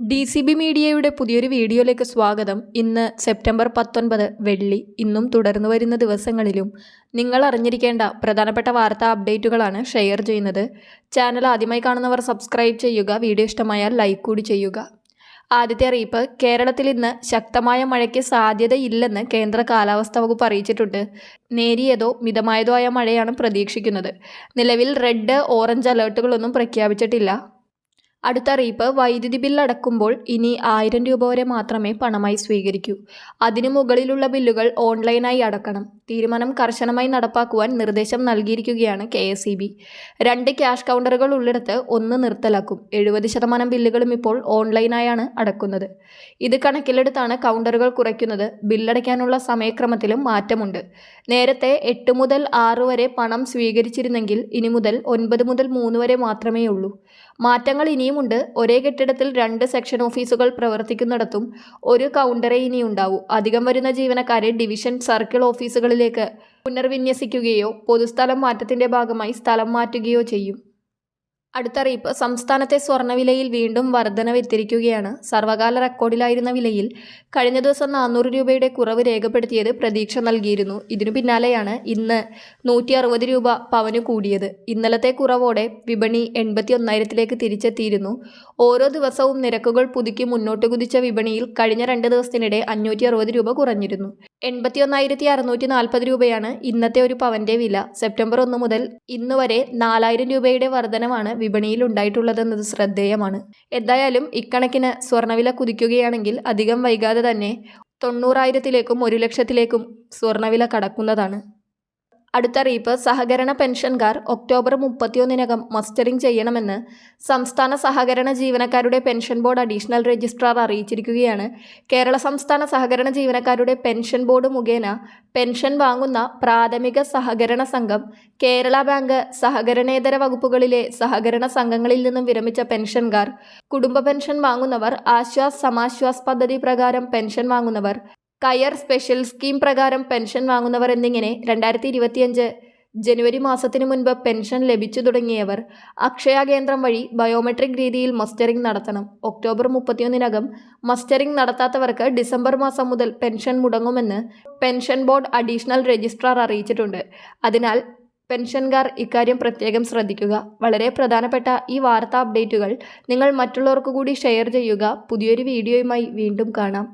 D C B മീഡിയയുടെ പുതിയൊരു വീഡിയോയിലേക്ക് സ്വാഗതം. ഇന്ന് സെപ്റ്റംബർ പത്തൊൻപത് വെള്ളി. ഇന്നും തുടർന്നു വരുന്ന ദിവസങ്ങളിലും നിങ്ങൾ അറിഞ്ഞിരിക്കേണ്ട പ്രധാനപ്പെട്ട വാർത്താ അപ്ഡേറ്റുകളാണ് ഷെയർ ചെയ്യുന്നത്. ചാനൽ ആദ്യമായി കാണുന്നവർ സബ്സ്ക്രൈബ് ചെയ്യുക വീഡിയോ ഇഷ്ടമായാൽ ലൈക്ക് കൂടി ചെയ്യുക. ആദ്യത്തെ അറിയിപ്പ് കേരളത്തിൽ ഇന്ന് ശക്തമായ മഴയ്ക്ക് സാധ്യതയില്ലെന്ന് കേന്ദ്ര കാലാവസ്ഥാ വകുപ്പ് അറിയിച്ചിട്ടുണ്ട്. നേരിയതോ മിതമായതോ ആയ മഴയാണ് പ്രതീക്ഷിക്കുന്നത്. നിലവിൽ റെഡ് ഓറഞ്ച് അലേർട്ടുകളൊന്നും പ്രഖ്യാപിച്ചിട്ടില്ല. അടുത്ത അറിയിപ്പ് വൈദ്യുതി ബില്ല് അടക്കുമ്പോൾ ഇനി ആയിരം രൂപ വരെ മാത്രമേ പണമായി സ്വീകരിക്കൂ. അതിനു മുകളിലുള്ള ബില്ലുകൾ ഓൺലൈനായി അടക്കണം. തീരുമാനം കർശനമായി നടപ്പാക്കുവാൻ നിർദ്ദേശം നൽകിയിരിക്കുകയാണ് കെ എസ് ഇ ബി. രണ്ട് ക്യാഷ് കൗണ്ടറുകൾ ഉള്ളിടത്ത് ഒന്ന് നിർത്തലാക്കും. എഴുപത് ശതമാനം ബില്ലുകളും ഇപ്പോൾ ഓൺലൈനായാണ് അടക്കുന്നത്. ഇത് കണക്കിലെടുത്താണ് കൗണ്ടറുകൾ കുറയ്ക്കുന്നത്. ബില്ലടയ്ക്കാനുള്ള സമയക്രമത്തിലും മാറ്റമുണ്ട്. നേരത്തെ എട്ട് മുതൽ ആറ് വരെ പണം സ്വീകരിച്ചിരുന്നെങ്കിൽ ഇനി മുതൽ ഒൻപത് മുതൽ മൂന്ന് വരെ മാത്രമേ ഉള്ളൂ മാറ്റങ്ങൾ ഇനിയുമുണ്ട്. ഒരേ കെട്ടിടത്തിൽ രണ്ട് സെക്ഷൻ ഓഫീസുകൾ പ്രവർത്തിക്കുന്നിടത്തും ഒരു കൗണ്ടറേ ഇനിയുണ്ടാവൂ. അധികം വരുന്ന ജീവനക്കാരെ ഡിവിഷൻ സർക്കിൾ ഓഫീസുകളിലേക്ക് പുനർവിന്യസിക്കുകയോ പൊതുസ്ഥലം മാറ്റത്തിന്റെ ഭാഗമായി സ്ഥലം മാറ്റുകയോ ചെയ്യും. അടുത്തറിയിപ്പ്. സംസ്ഥാനത്തെ സ്വർണവിലയിൽ വീണ്ടും വർധനവെത്തിരിക്കുകയാണ്. സർവകാല റെക്കോർഡിലായിരുന്ന വിലയിൽ കഴിഞ്ഞ ദിവസം നാനൂറ് രൂപയുടെ കുറവ് രേഖപ്പെടുത്തിയത് പ്രതീക്ഷ നൽകിയിരുന്നു. ഇതിനു പിന്നാലെയാണ് ഇന്ന് നൂറ്റി അറുപത് രൂപ പവന് കൂടിയത്. ഇന്നലത്തെ കുറവോടെ വിപണി എൺപത്തി ഒന്നായിരത്തിലേക്ക് തിരിച്ചെത്തിയിരുന്നു. ഓരോ ദിവസവും നിരക്കുകൾ പുതുക്കി മുന്നോട്ട് കുതിച്ച വിപണിയിൽ കഴിഞ്ഞ രണ്ട് ദിവസത്തിനിടെ അഞ്ഞൂറ്റി അറുപത് രൂപ കുറഞ്ഞിരുന്നു. എൺപത്തി ഒന്നായിരത്തി അറുന്നൂറ്റി നാൽപ്പത് രൂപയാണ് ഇന്നത്തെ ഒരു പവന്റെ വില. സെപ്റ്റംബർ ഒന്ന് മുതൽ ഇന്ന് വരെ നാലായിരം രൂപയുടെ വർധനമാണ് വിപണിയിൽ ഉണ്ടായിട്ടുള്ളതെന്നത് ശ്രദ്ധേയമാണ്. എന്തായാലും ഇക്കണക്കിന് സ്വർണവില കുതിക്കുകയാണെങ്കിൽ അധികം വൈകാതെ തന്നെ തൊണ്ണൂറായിരത്തിലേക്കും ഒരു ലക്ഷത്തിലേക്കും സ്വർണവില കടക്കുന്നതാണ്. അടുത്ത അറിയിപ്പ് സഹകരണ പെൻഷൻകാർ ഒക്ടോബർ മുപ്പത്തിയൊന്നിനകം മസ്റ്ററിംഗ് ചെയ്യണമെന്ന് സംസ്ഥാന സഹകരണ ജീവനക്കാരുടെ പെൻഷൻ ബോർഡ് അഡീഷണൽ രജിസ്ട്രാർ അറിയിച്ചിരിക്കുകയാണ്. കേരള സംസ്ഥാന സഹകരണ ജീവനക്കാരുടെ പെൻഷൻ ബോർഡ് മുഖേന പെൻഷൻ വാങ്ങുന്ന പ്രാഥമിക സഹകരണ സംഘം കേരള ബാങ്ക് സഹകരണേതര വകുപ്പുകളിലെ സഹകരണ സംഘങ്ങളിൽ നിന്നും വിരമിച്ച പെൻഷൻകാർ. കുടുംബ പെൻഷൻ വാങ്ങുന്നവർ ആശ്വാസ് സമാശ്വാസ് പദ്ധതി പ്രകാരം പെൻഷൻ വാങ്ങുന്നവർ. കയർ സ്പെഷ്യൽ സ്കീം പ്രകാരം പെൻഷൻ വാങ്ങുന്നവർ എന്നിങ്ങനെ രണ്ടായിരത്തി ഇരുപത്തിയഞ്ച് ജനുവരി മാസത്തിനു മുൻപ് പെൻഷൻ ലഭിച്ചു തുടങ്ങിയവർ അക്ഷയ കേന്ദ്രം വഴി ബയോമെട്രിക് രീതിയിൽ മസ്റ്ററിംഗ് നടത്തണം. ഒക്ടോബർ മുപ്പത്തിയൊന്നിനകം മസ്റ്ററിംഗ് നടത്താത്തവർക്ക് ഡിസംബർ മാസം മുതൽ പെൻഷൻ മുടങ്ങുമെന്ന് പെൻഷൻ ബോർഡ് അഡീഷണൽ രജിസ്ട്രാർ അറിയിച്ചിട്ടുണ്ട്. അതിനാൽ പെൻഷൻകാർ ഇക്കാര്യം പ്രത്യേകം ശ്രദ്ധിക്കുക. വളരെ പ്രധാനപ്പെട്ട ഈ വാർത്താ അപ്ഡേറ്റുകൾ നിങ്ങൾ മറ്റുള്ളവർക്ക് കൂടി ഷെയർ ചെയ്യുക. പുതിയൊരു വീഡിയോയുമായി വീണ്ടും കാണാം.